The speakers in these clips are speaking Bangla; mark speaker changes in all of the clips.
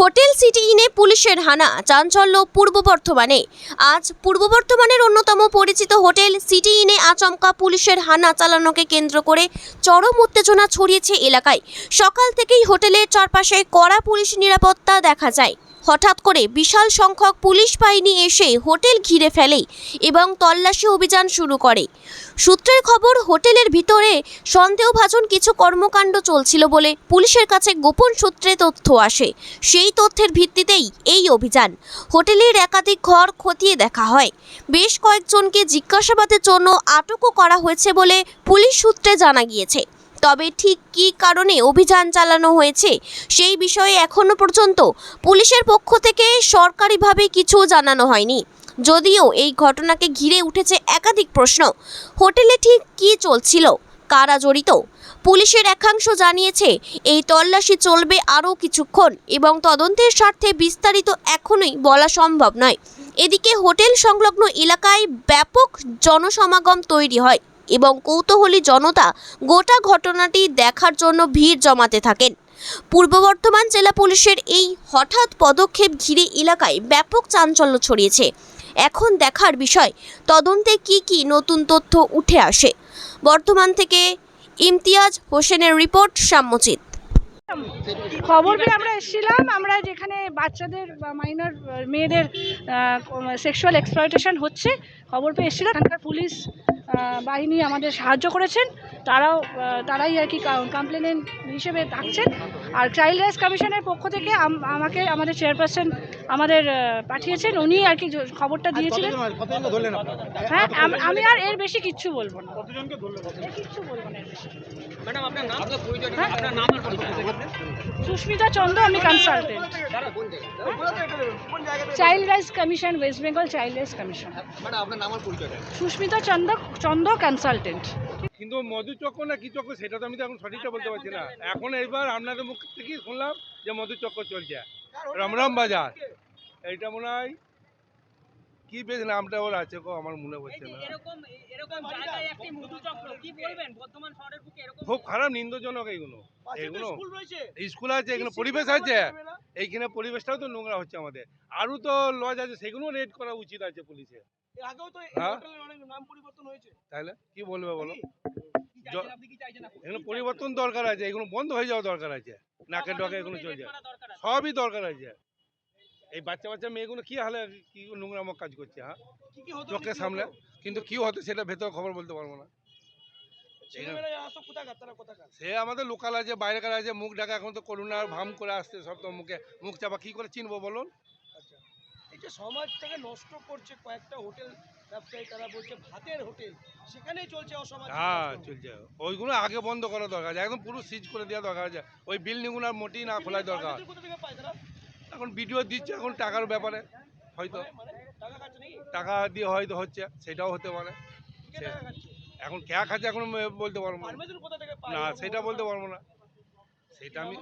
Speaker 1: হোটেল সিটি ইনে পুলিশের হানা, চাঞ্চল্য পূর্ব বর্ধমানে। আজ পূর্ব বর্ধমানের অন্যতম পরিচিত হোটেল সিটি ইনে আচমকা পুলিশের হানা চালানোকে কেন্দ্র করে চরম উত্তেজনা ছড়িয়েছে এলাকায়। সকাল থেকেই হোটেলের চারপাশে কড়া পুলিশ নিরাপত্তা দেখা যায়। হঠাৎ করে বিশাল সংখ্যক পুলিশ বাহিনী এসে হোটেল ঘিরে ফেলে এবং তল্লাশি অভিযান শুরু করে। সূত্রের খবর, হোটেলের ভিতরে সন্দেহভাজন কিছু কর্মকাণ্ড চলছিল বলে পুলিশের কাছে গোপন সূত্রে তথ্য আসে। সেই তথ্যের ভিত্তিতেই এই অভিযান হোটেলের একাধিক ঘর খতিয়ে দেখা হয়। বেশ কয়েকজনকে জিজ্ঞাসাবাদের জন্য আটকও করা হয়েছে বলে পুলিশ সূত্রে জানা গিয়েছে। তবে ঠিক কী কারণে অভিযান চালানো হয়েছে সেই বিষয়ে এখনও পর্যন্ত পুলিশের পক্ষ থেকে সরকারিভাবে কিছু জানানো হয়নি। যদিও এই ঘটনাকে ঘিরে উঠেছে একাধিক প্রশ্ন। হোটেলে ঠিক কী চলছিল? কারা জড়িত? পুলিশের একাংশ জানিয়েছে, এই তল্লাশি চলবে আরও কিছুক্ষণ এবং তদন্তের স্বার্থে বিস্তারিত এখনই বলা সম্ভব নয়। এদিকে হোটেল সংলগ্ন এলাকায় ব্যাপক জনসমাগম তৈরি হয়। এবং কৌতূহলী জনতা গোটা ঘটনাটি দেখার জন্য ভিড় জমাতে থাকেন। পূর্ব বর্ধমান জেলা পুলিশের এই হঠাৎ পদক্ষেপ ঘিরে এলাকায় ব্যাপক চাঞ্চল্য ছড়িয়েছে। এখন দেখার বিষয়, তদন্তে কি কি নতুন তথ্য উঠে আসে? বর্ধমান থেকে ইমতিয়াজ হোসেনের রিপোর্ট সাম্যচিত
Speaker 2: খবর পেয়ে আমরা এসেছিলাম, আমরা যেখানে বাচ্চাদের মাইনর মেয়েদের সেক্সুয়াল এক্সপ্লয়টেশন হচ্ছে, খবর পেয়ে এসেছিলাম। এখানকার পুলিশ বাহিনী আমাদের সাহায্য করেছেন, তারাও তারাই আর কি কমপ্লেনেন্ট হিসেবে থাকছেন। আর চাইল্ড রাইটস কমিশনের পক্ষ থেকে আমাকে আমাদের চেয়ারপারসন আমাদের পাঠিয়েছেন। উনি আর কি খবরটা দিয়েছিলেন। হ্যাঁ আমি আর এর বেশি কিচ্ছু বলব না।
Speaker 3: কতজনকে ধরলেন?
Speaker 2: এর কিচ্ছু বলব না এর বেশি।
Speaker 3: ম্যাডাম আপনার নাম? আপনার পরিচয়
Speaker 2: হ্যাঁ?
Speaker 3: আপনার নাম আর পরিচয়
Speaker 2: সুস্মিতা চন্দ্র আমি consultant child rights commission west Bengal child rights commission
Speaker 3: madam আপনার নাম আর পরিচয়টা?
Speaker 2: সুস্মিতা চন্দ্র চন্দ্র কনসালটেন্ট
Speaker 4: কিন্তু মধু চক্র না কি চক্র সেটা তো আমি তো এখন সঠিকটা বলতে পারছি না। এখন এবার আপনাদের মুখ থেকেই শুনলাম যে মধু চক্র চলছে। রামরাম বাজার। এইটা মনে হয় কি বেশ নামটা ওর আছে গো আমার মনে পড়ছে না।
Speaker 5: এরকম এরকম জায়গায় একটি মধুচক্র কি বলবেন? বর্তমান শহরের বুকে এরকম
Speaker 4: খুব খারাপ নিন্দজনক এইগুলো এগুলো
Speaker 3: স্কুল
Speaker 4: আছে এখানে পরিবেশ আছে। এইখানে পরিবেশটাও তো নোংরা হচ্ছে আমাদের। আরও তো লজ আছে সেগুলো রেড করা উচিত আছে পুলিশের
Speaker 3: এই
Speaker 4: হ্যাঁ? তাহলে কি বলবে বলো?
Speaker 5: কি চাইছেন আপনি কি চাইছেন এখন?
Speaker 4: এগুলো পরিবর্তন দরকার আছে এগুলো বন্ধ হয়ে যাওয়া দরকার আছে। নাকে ডকে এগুলো
Speaker 5: দরকার আছে।
Speaker 4: সবই দরকার আছে। এই বাচ্চা বাচ্চা মেয়েগুলো কি হালে কি নোংরামক কাজ করছে হ্যাঁ?
Speaker 3: কি কি হতো
Speaker 4: চোখের সামনে। কিন্তু কি হতো সেটা ভেতর খবর বলতে পারব না। সে আমাদের লোকাল আছে বাইরে বাইরেকার আছে মুখ ঢাকা এখন তো করোনার ভাম করে আসছে সব তো মুখে মুখ চাপা। কি করে চিনবো বলুন?
Speaker 3: আচ্ছা। এই যে সমাজটাকে নষ্ট করছে কয়েকটা হোটেল ব্যবসায়ী তারা বলছে ভাতের হোটেল সেখানেই চলছে অসমাজ
Speaker 4: হ্যাঁ চলছে। ওইগুলো আগে বন্ধ করা দরকার একদম পুরো সিজ করে দেওয়া দরকার আছে। ওই বিল্ডিংগুলো আর মোটেই না খোলা দরকার। এখন ভিডিও দিচ্ছে এখন টাকার ব্যাপারে হয়তো।
Speaker 3: টাকা
Speaker 4: দিয়ে হয়তো হচ্ছে সেটাও হতে পারে। এখন ক্যা খাচ্ছে এখন বলতে পারব না। সেটা বলতে পারব না। সেটা আমি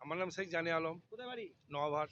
Speaker 4: আমার নাম শেখ জানি আলম
Speaker 3: নভার
Speaker 4: নভাট